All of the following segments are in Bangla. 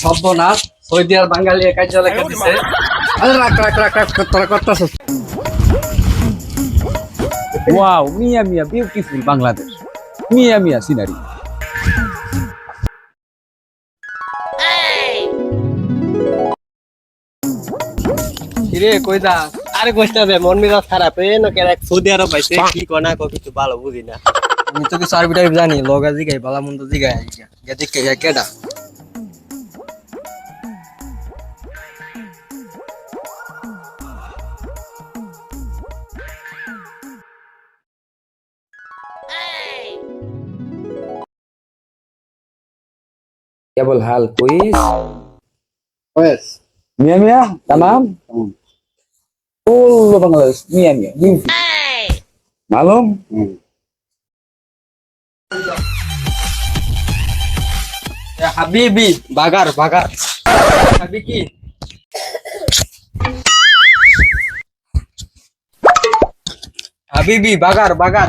সর্বনাশ সৌদি আর বাঙালি একাই চলে দিছে আরে রাখ রাখ রাখ রাখ তোরা করতেছিস। ওয়াও মিয়া মিয়া বিউটিফুল বাংলাদেশ। মিয়া মিয়া সিনারি কিরে কই যা আরে কইতে হবে মন মেজাজ খারাপ। এ না কেন সৌদি আরব পাইছে কি কোনা কো কিছু ভালো বুঝি না। আমি তো কিছু আরবি টাইপ জানি লগা জিগাই বালা মন্দ জিগাই গে দেখে গে কেডা কেবল হাল কুইজ ওয়েস মিয়া মিয়া তামাম Todo Bangladesh মিয়া মিয়া বিউটি মালুম হাবিবি বাগার বাগার হাবি কি হাবিবি বাগার বাগার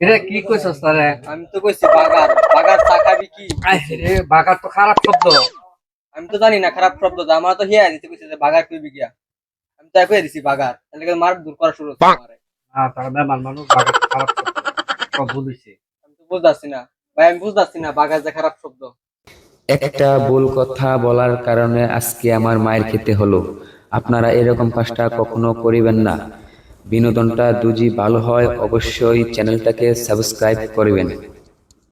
রে কি কইছস তারে? আমি তো কইছি বাগার। বাগার চা কি? রে বাগার তো খারাপ শব্দ। আমি তো জানি না খারাপ শব্দ আমার তো হিয়া দিতে কইছে যে বাগার কইবি গিয়া। আমি তো কই দিছি বাগার। তাহলে মার দূর করা শুরু হচ্ছে আমারে। না তার মেহমান মানুষ বাগার খারাপ শব্দ। ভুল হইছে আমি তো বুঝতাছি না। ভাই আমি বুঝতাছি না বাগার যে খারাপ শব্দ। একটা ভুল কথা বলার কারণে আজকে আমার মায়ের খেতে হলো। আপনারা এরকম কাজটা কখনো করিবেন না। বিনোদনটা দুজি ভালো হয় অবশ্যই চ্যানেলটাকে সাবস্ক্রাইব করবেন।